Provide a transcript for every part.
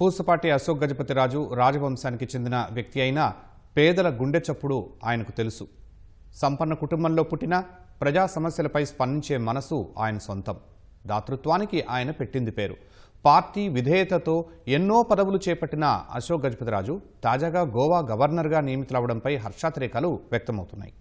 పూసపాటి అశోక్ గజపతిరాజు రాజవంశానికి చెందిన వ్యక్తి అయినా పేదల గుండె చప్పుడు ఆయనకు తెలుసు. సంపన్న కుటుంబంలో పుట్టిన ప్రజా సమస్యలపై స్పందించే మనసు ఆయన సొంతం. దాతృత్వానికి ఆయన పెట్టింది పేరు. పార్టీ విధేయతతో ఎన్నో పదవులు చేపట్టిన అశోక్ గజపతిరాజు తాజాగా గోవా గవర్నర్గా నియమితులవడంపై హర్షాతిరేకాలు వ్యక్తమవుతున్నాయి.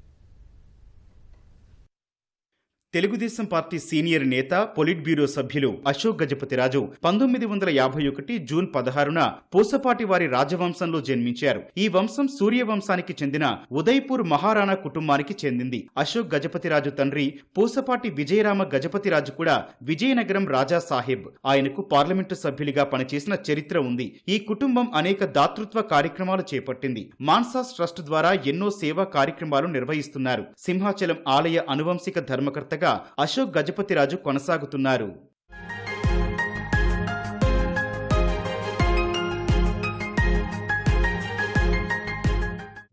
తెలుగుదేశం పార్టీ సీనియర్ నేత పొలిట్ బ్యూరో సభ్యులు అశోక్ గజపతిరాజు పంతొమ్మిది వందల యాభై ఒకటి జూన్ పదహారున పూసపాటి వారి రాజవంశంలో జన్మించారు. ఈ వంశం సూర్యవంశానికి చెందిన ఉదయ్పూర్ మహారాణా కుటుంబానికి చెందింది. అశోక్ గజపతిరాజు తండ్రి పూసపాటి విజయరామ గజపతిరాజు కూడా విజయనగరం రాజా సాహెబ్. ఆయనకు పార్లమెంటు సభ్యులుగా పనిచేసిన చరిత్ర ఉంది. ఈ కుటుంబం అనేక దాతృత్వ కార్యక్రమాలు చేపట్టింది. మాన్సాస్ ట్రస్ట్ ద్వారా ఎన్నో సేవా కార్యక్రమాలు నిర్వహిస్తున్నారు. సింహాచలం ఆలయ అనువంశిక ధర్మకర్తగా అశోక్ గజపతిరాజు కొనసాగుతున్నారు.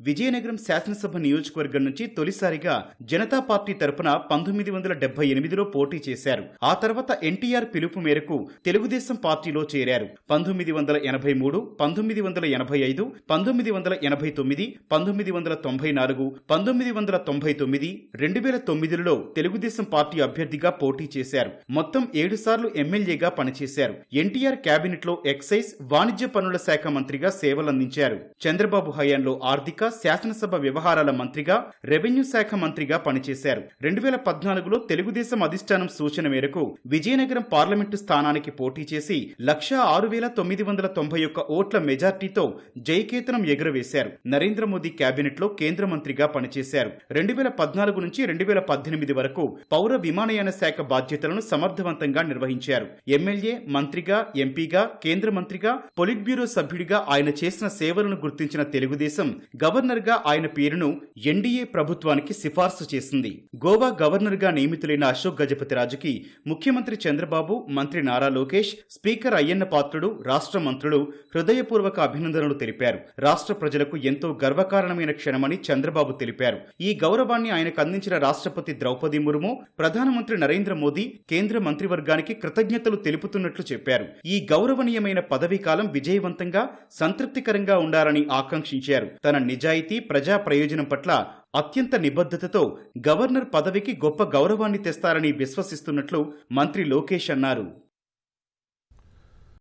విజయనగరం శాసనసభ నియోజకవర్గం నుంచి తొలిసారిగా జనతా పార్టీ తరపున పంతొమ్మిది వందల డెబ్బై ఎనిమిదిలో పోటీ చేశారు. ఆ తర్వాత ఎన్టీఆర్ పిలుపు మేరకు తెలుగుదేశం పార్టీలో చేరారు. పంతొమ్మిది వందల ఎనభై మూడు పంతొమ్మిది వందల ఎనభై ఐదు పంతొమ్మిది వందల ఎనభై తొమ్మిది పంతొమ్మిది వందల తొంభై నాలుగు పంతొమ్మిది వందల తొంభై తొమ్మిది రెండు వేల తొమ్మిదిలో తెలుగుదేశం పార్టీ అభ్యర్థిగా పోటీ చేశారు. మొత్తం ఏడు సార్లు ఎమ్మెల్యేగా పనిచేశారు. ఎన్టీఆర్ కేబినెట్లో ఎక్సైజ్ వాణిజ్య పనుల శాఖ మంత్రిగా సేవలందించారు. చంద్రబాబు హయాంలో ఆర్థిక శాసనసభ వ్యవహారాల మంత్రిగా రెవెన్యూ శాఖ మంత్రిగా పనిచేశారు. రెండు వేల పద్నాలుగులో తెలుగుదేశం అధిష్టానం సూచన మేరకు విజయనగరం పార్లమెంటు స్థానానికి పోటీ చేసి లక్ష ఆరు వేల తొమ్మిది వందల తొంభై ఒక్క ఓట్ల మెజార్టీతో జయకేతనం ఎగురవేశారు. నరేంద్ర మోదీ కేబినెట్లో కేంద్ర మంత్రిగా పనిచేశారు. రెండు వేల పద్నాలుగు నుంచి రెండు వేల పద్దెనిమిది వరకు పౌర విమానయాన శాఖ బాధ్యతలను సమర్థవంతంగా నిర్వహించారు. ఎమ్మెల్యే మంత్రిగా ఎంపీగా కేంద్ర మంత్రిగా పొలిట్ బ్యూరో సభ్యుడిగా ఆయన చేసిన సేవలను గుర్తించిన తెలుగుదేశం గవర్నర్ గవర్నర్గా ఆయన పేరును ఎన్డీఏ ప్రభుత్వానికి సిఫార్సు చేసింది. గోవా గవర్నర్గా నియమితులైన అశోక్ గజపతిరాజుకి ముఖ్యమంత్రి చంద్రబాబు మంత్రి నారా లోకేష్ స్పీకర్ అయ్యన్న పాత్రుడు రాష్ట్ర మంత్రులు హృదయపూర్వక అభినందనలు తెలిపారు. రాష్ట్ర ప్రజలకు ఎంతో గర్వకారణమైన క్షణమని చంద్రబాబు తెలిపారు. ఈ గౌరవాన్ని ఆయనకు అందించిన రాష్ట్రపతి ద్రౌపది ముర్ము ప్రధానమంత్రి నరేంద్ర మోదీ కేంద్ర మంత్రివర్గానికి కృతజ్ఞతలు తెలుపుతున్నట్లు చెప్పారు. ఈ గౌరవనీయమైన పదవీ కాలం విజయవంతంగా సంతృప్తికరంగా ఉండాలని ఆకాంక్షించారు. తన నిజ నిజాయితీ ప్రజా ప్రయోజనం పట్ల అత్యంత నిబద్ధతతో గవర్నర్ పదవికి గొప్ప గౌరవాన్ని తెస్తారని విశ్వసిస్తున్నట్లు మంత్రి లోకేష్ అన్నారు.